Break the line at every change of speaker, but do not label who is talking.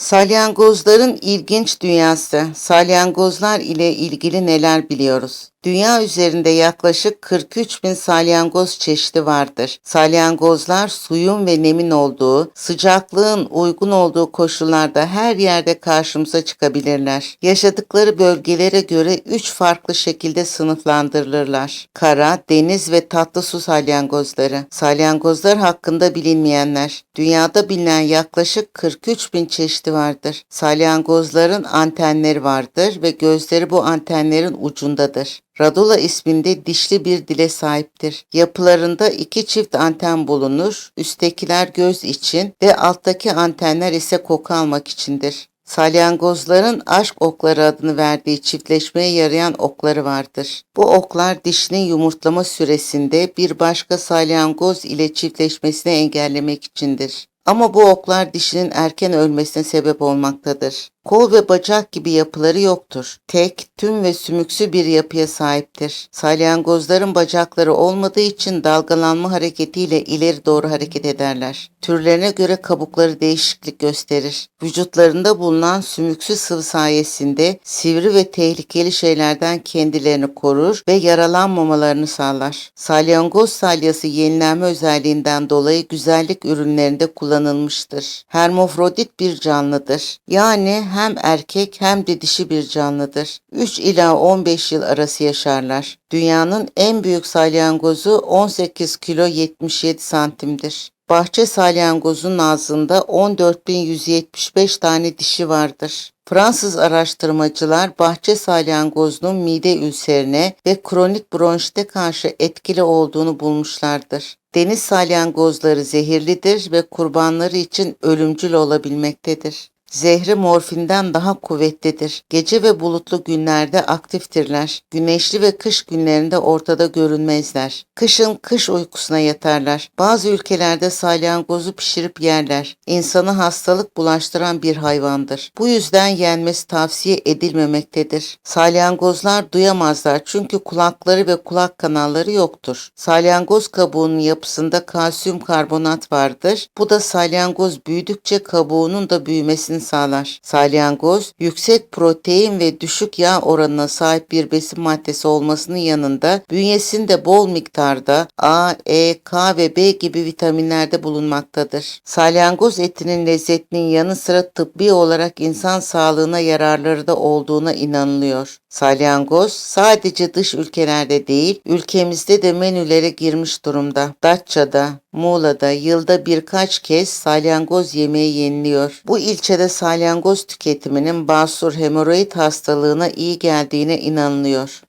Salyangozların ilginç dünyası. Salyangozlar ile ilgili neler biliyoruz? Dünya üzerinde yaklaşık 43 bin salyangoz çeşidi vardır. Salyangozlar suyun ve nemin olduğu, sıcaklığın uygun olduğu koşullarda her yerde karşımıza çıkabilirler. Yaşadıkları bölgelere göre 3 farklı şekilde sınıflandırılırlar. Kara, deniz ve tatlı su salyangozları. Salyangozlar hakkında bilinmeyenler. Dünyada bilinen yaklaşık 43 bin çeşidi vardır. Salyangozların antenleri vardır ve gözleri bu antenlerin ucundadır. Radula isminde dişli bir dile sahiptir. Yapılarında iki çift anten bulunur. Üsttekiler göz için ve alttaki antenler ise koku almak içindir. Salyangozların aşk okları adını verdiği çiftleşmeye yarayan okları vardır. Bu oklar dişinin yumurtlama süresinde bir başka salyangoz ile çiftleşmesini engellemek içindir. Ama bu oklar dişinin erken ölmesine sebep olmaktadır. Kol ve bacak gibi yapıları yoktur. Tek, tüm ve sümüksü bir yapıya sahiptir. Salyangozların bacakları olmadığı için dalgalanma hareketiyle ileri doğru hareket ederler. Türlerine göre kabukları değişiklik gösterir. Vücutlarında bulunan sümüksü sıvı sayesinde sivri ve tehlikeli şeylerden kendilerini korur ve yaralanmamalarını sağlar. Salyangoz salyası yenilenme özelliğinden dolayı güzellik ürünlerinde kullanılmıştır. Hermafrodit bir canlıdır. Yani hem erkek hem de dişi bir canlıdır. 3 ila 15 yıl arası yaşarlar. Dünyanın en büyük salyangozu 18 kilo 77 santimdir. Bahçe salyangozunun ağzında 14.175 tane dişi vardır. Fransız araştırmacılar bahçe salyangozunun mide ülserine ve kronik bronşite karşı etkili olduğunu bulmuşlardır. Deniz salyangozları zehirlidir ve kurbanları için ölümcül olabilmektedir. Zehri morfinden daha kuvvetlidir. Gece ve bulutlu günlerde aktiftirler. Güneşli ve kış günlerinde ortada görünmezler. Kışın kış uykusuna yatarlar. Bazı ülkelerde salyangozu pişirip yerler. İnsanı hastalık bulaştıran bir hayvandır. Bu yüzden yenmesi tavsiye edilmemektedir. Salyangozlar duyamazlar çünkü kulakları ve kulak kanalları yoktur. Salyangoz kabuğunun yapısında kalsiyum karbonat vardır. Bu da salyangoz büyüdükçe kabuğunun da büyümesini sağlar. Salyangoz yüksek protein ve düşük yağ oranına sahip bir besin maddesi olmasının yanında bünyesinde bol miktarda A, E, K ve B gibi vitaminlerde bulunmaktadır. Salyangoz etinin lezzetinin yanı sıra tıbbi olarak insan sağlığına yararları da olduğuna inanılıyor. Salyangoz sadece dış ülkelerde değil, ülkemizde de menülere girmiş durumda. Datça'da, Muğla'da yılda birkaç kez salyangoz yemeği yeniliyor. Bu ilçede salyangoz tüketiminin basur hemoroid hastalığına iyi geldiğine inanılıyor.